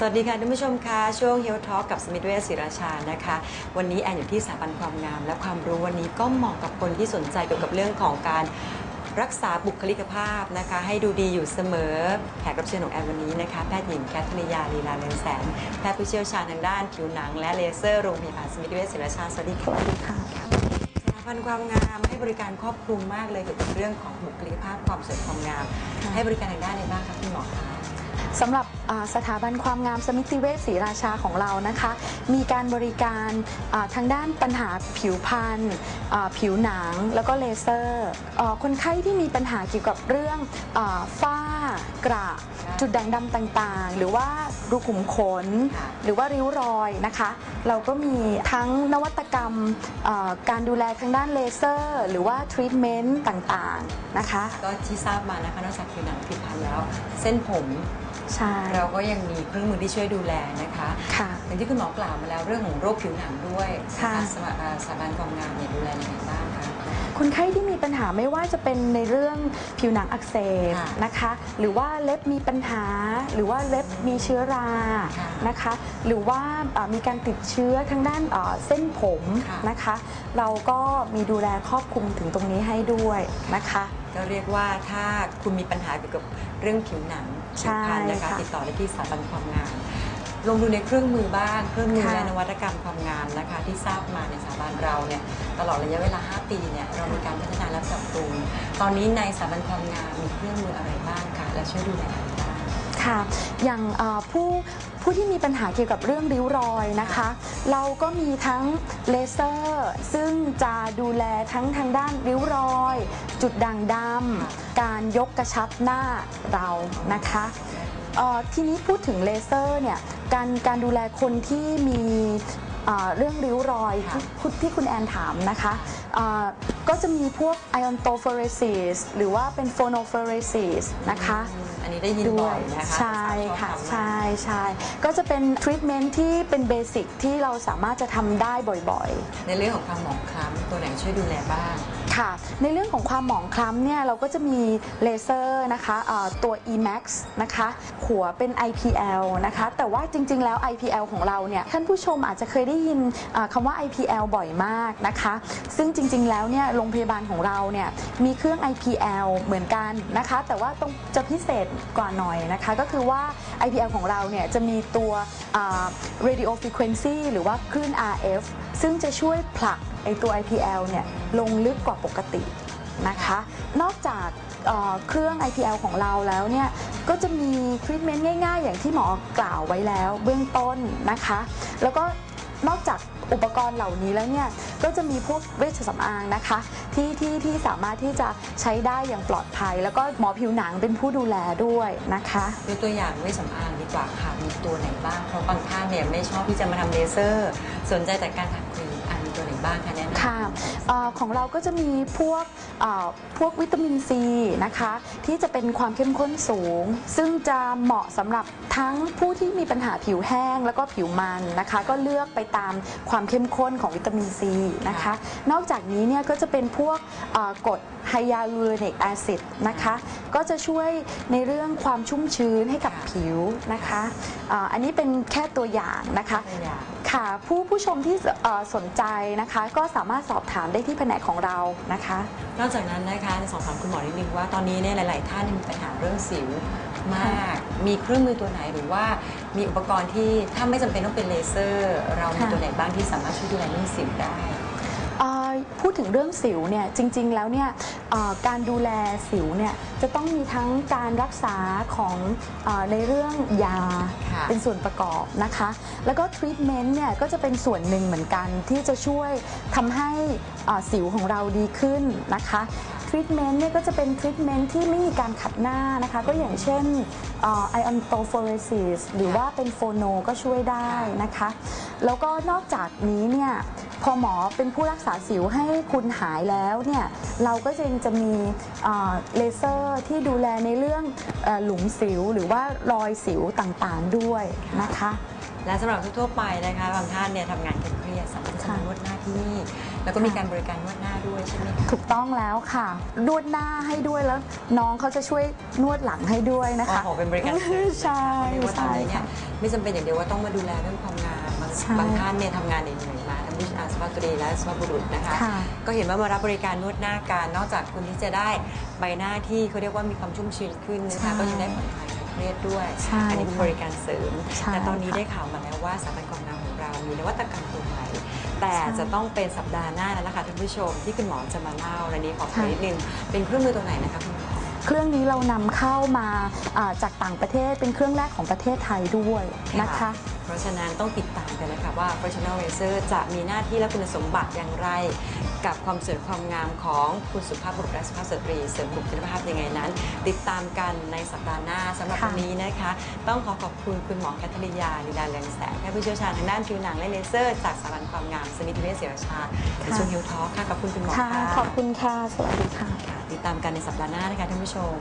สวัสดีค่ะท่านผู้ชมคะช่วง Health Talk กับสมิธเวชศิราชานะคะ วันนี้แอนอยู่ที่สถาบันความงาม และความรู้วันนี้ก็เหมาะกับคนที่สนใจเกี่ยวกับเรื่องของการรักษาบุคลิกภาพนะคะ ให้ดูดีอยู่เสมอแขกรับเชิญของแอนวันนี้นะคะ แพทย์หญิงแคทริยาลีลาเรืองแสนแพทย์ผู้เชี่ยวชาญทางด้านผิวหนัง และเลเซอร์โรงพยาบาลสมิธเวชศิราชาสวัสดีค่ะสวัสดีค่ะสถาบันความงามให้บริการครอบคลุมมากเลยเกี่ยวกับเรื่องของบุคลิกภาพความสวยความงามค่ะให้บริการทางด้านไหนบ้างคะคุณหมอคะ สำหรับสถาบันความงามสมิติเวชศรีราชาของเรานะคะ มีการบริการทางด้านปัญหาผิวพรรณผิวหนังแล้วก็เลเซอร์คนไข้ที่มีปัญหาเกี่ยวกับเรื่องอฝ้ากระจุดด่างดำต่างๆ หรือว่ารูขุมขน หรือว่าริ้วรอยนะคะ เราก็มีทั้งนวัตกรรมการดูแลทางด้านเลเซอร์ หรือว่าทรีทเมนต์ต่างๆนะคะ ก็ที่ทราบมานะคะนอกจากผิวหนังผิวพรรณแล้ว เส้นผม ใช่ เราก็ยังมีเครื่องมือที่ช่วยดูแลนะคะค่ะอย่างที่คุณหมอกล่าวมาแล้วเรื่องของโรคผิวหนังด้วยค่ะนสถาบันสถาบันความงามเนี่ยดูแลยังไงบ้างคะ คนไข้ที่มีปัญหาไม่ว่าจะเป็นในเรื่องผิวหนังอักเสบค่ะนะคะ หรือว่าเล็บมีปัญหา หรือว่าเล็บมีเชื้อราค่ะนะคะ หรือว่าเอ่อมีการติดเชื้อทางด้านเอ่อเส้นผมค่ะ นะคะ เราก็มีดูแลครอบคลุมถึงตรงนี้ให้ด้วยนะคะ ก็เรียกว่าถ้าคุณมีปัญหาเกี่ยวกับเรื่องผิวหนังใช่ผิวพรรณนะคะค่ะ ติดต่อได้ที่สถาบันความงามลงดูในเครื่องมือบ้างเครื่องมือค่ะและนวัตกรรมความงามนะคะ ที่ทราบมาในสถาบันเราเนี่ยตลอดระยะเวลา 5 ปีเนี่ยเรามีการพัฒนาและปรับปรุงตอนนี้ในสถาบันความงามมีเครื่องมืออะไรบ้างคะและช่วยดูแลอะไรบ้าง ค่ะ อย่างผู้ผู้ที่มีปัญหาเกี่ยวกับเรื่องริ้วรอยนะคะ เราก็มีทั้งเลเซอร์ ซึ่งจะดูแลทั้งทางด้านริ้วรอย จุดด่างดำการยกกระชับหน้าเรานะคะทีนี้พูดถึงเลเซอร์เนี่ยการการดูแลคนที่มีเรื่องริ้วรอยที่ที่คุณแอนถามนะคะ ก็จะมีพวก iontophoresis หรือว่าเป็น phonophores นะคะอันนี้ได้ยินด้บ่วอยยนะคะใช่ค่ะสาวๆชอบทำมากใช่ใช่ก็จะเป็นทรีทเมนต์ที่เป็นเบสิกที่เราสามารถจะทำได้บ่อยในเรื่องของความหมองคล้ำตัวไหนช่วยดูแลบ้างๆ ค่ะ ในเรื่องของความหมองคล้ำเนี่ยเราก็จะมีเลเซอร์นะคะตัว EMAX นะคะหัวเป็น IPL นะคะแต่ว่าจริง ๆ แล้ว IPL ของเราเนี่ยท่านผู้ชมอาจจะเคยได้ยินคำว่า IPL บ่อยมากนะคะ ซึ่งจริง ๆ แล้วเนี่ยโรงพยาบาลของเราเนี่ยมีเครื่อง IPL เหมือนกันนะคะ แต่ว่าตรงจะพิเศษกว่าหน่อยนะคะ ก็คือว่า IPL ของเราเนี่ยจะมีตัว radio frequency หรือว่าคลื่น RF ซึ่งจะช่วยผลัก ตัว IPL เนี่ยลงลึกกว่าปกตินะคะ นอกจากเครื่อง IPL ของเราแล้วเนี่ยก็จะมีทรีทเมนต์ง่ายๆ อย่างที่หมอกล่าวไว้แล้วเบื้องต้นนะคะ แล้วก็นอกจากอุปกรณ์เหล่านี้แล้วเนี่ยก็จะมีพวกเวชสำอางนะคะที่ที่ที่สามารถที่จะใช้ได้อย่างปลอดภัย แล้วก็หมอผิวหนังเป็นผู้ดูแลด้วยนะคะยกตัวอย่างเวชสำอางดีกว่าค่ะมีตัวไหนบ้างเพราะบางท่านเนี่ยไม่ชอบที่จะมาทำเลเซอร์ สนใจแต่การถักครีม ตัวไหนบ้างคะแนะนำ ค่ะเออของเราก็จะมีพวกเอ่อพวกวิตามินซีนะคะ ที่จะเป็นความเข้มข้นสูง ซึ่งจะเหมาะสำหรับทั้งผู้ที่มีปัญหาผิวแห้งแล้วก็ผิวมันนะคะ ก็เลือกไปตามความเข้มข้นของวิตามินซีนะคะนอกจากนี้เนี่ยก็จะเป็นพวกเอ่อกรดไฮยาลูโรนิกแอซิดนะคะ ก็จะช่วยในเรื่องความชุ่มชื้นให้กับผิวนะคะเอ่ออันนี้เป็นแค่ตัวอย่างนะคะ ตัวอย่าง ค่ะ ผู้ผู้ชมที่เอ่อสนใจนะคะ ก็สามารถสอบถามได้ที่แผนกของเรานะคะ นอกจากนั้นนะคะจะสอบถามคุณหมอนิดนึงว่าตอนนี้เนี่ยหลาย ๆ ท่านมีปัญหาเรื่องสิวมาก มีเครื่องมือตัวไหนหรือว่ามีอุปกรณ์ที่ถ้าไม่จำเป็นต้องเป็นเลเซอร์ เรามีค่ะตัวไหนบ้างที่สามารถช่วยดูแลเรื่องสิวได้เอ่อ พูดถึงเรื่องสิวเนี่ยจริง ๆ แล้วเนี่ยเอ่อการดูแลสิวเนี่ยจะต้องมีทั้งการรักษาของเออในเรื่องยาค่ะเป็นส่วนประกอบนะคะ แล้วก็ทรีทเมนต์เนี่ยก็จะเป็นส่วนหนึ่งเหมือนกันที่จะช่วยทำให้เอ่อสิวของเราดีขึ้นนะคะ ทรีทเมนต์เนี่ยก็จะเป็นทรีทเมนต์ที่ไม่มีการขัดหน้านะคะ ก็อย่างเช่นไอออนโตโฟเรซิสหรือว่าเป็นโฟโนก็ช่วยได้นะคะ แล้วก็นอกจากนี้เนี่ยพอหมอเป็นผู้รักษาสิวให้คุณหายแล้วเนี่ยเราก็จะยังจะมีเลเซอร์ที่ดูแลในเรื่องอหลุมสิวหรือว่ารอยสิวต่างๆด้วยนะคะ และสำหรับทั่วๆไปนะคะบางท่านเนี่ยทำงานเครียดๆสามารถจะค่ะมานวดหน้าที่นี่ แล้วก็มีการบริการนวดหน้าด้วยใช่ไหมคะ ถูกต้องแล้วค่ะ นวดหน้าให้ด้วยแล้ว น้องเขาจะช่วยนวดหลังให้ด้วยนะคะอ๋อเป็นบริการเสริม ใช่เรียกว่าตอนใช่นี้เนี่ยค่ะไม่จำเป็นอย่างเดียวว่าต้องมาดูแลเรื่องความงามบางใช่บางท่านเนี่ยทำงานเหนื่อยๆมาทั้งผู้อาสภาพสตรีและสุภาพบุรุษนะคะ ค่ะ ก็เห็นว่ามารับบริการนวดหน้าการนอกจากคุณที่จะได้ใบหน้าที่เขาเรียกว่ามีความชุ่มชื้นขึ้นนะใช่คะก็ยังได้ผ่อนคลายคลาย เครียดด้วย ใช่อันี้เป็นค่ะบริการเสริม ใช่แต่ตอนนี้ค่ะได้ข่าวมาแล้วว่าสถาบันความงามของเรามีนวัตกรรมตัวใหม่ แต่ใช่จะต้องเป็นสัปดาห์หน้าแล้วล่ะค่ะท่านผู้ชมที่คุณหมอจะมาเล่าในนี้ขอคุยค่ะ นิดนึง เป็นเครื่องมือตัวไหนนะคะคุณหมอ เครื่องนี้เรานำเข้ามาอ่าจากต่างประเทศเป็นเครื่องแรกของประเทศไทยด้วยนะคะ เพราะฉะนั้นต้องติดตามกันนะคะว่า Professional Racer จะมีหน้าที่และคุณสมบัติอย่างไร กับความสวยความงามของคุณสุภาพบุรุษและสุภาพสตรี เสริมบุคลิกภาพยังไงนั้น ติดตามกันในสัปดาห์หน้าสำหรับค่ะวันนี้นะคะ ต้องขอขอบคุณคุณหมอแคทริยาลีลาเรืองแสงแพทย์ผู้เชี่ยวชาญทางด้านผิวหนังและเลเซอร์จากสถาบันความงามสมิติเวชเสรชาในช่วงฮิวทอค่ะขอบคุณคุณหมอค่ะค่ะขอบคุณค่ะสวัสดีค่ะ ติดตามกันในสัปดาห์หน้านะคะท่านผู้ชม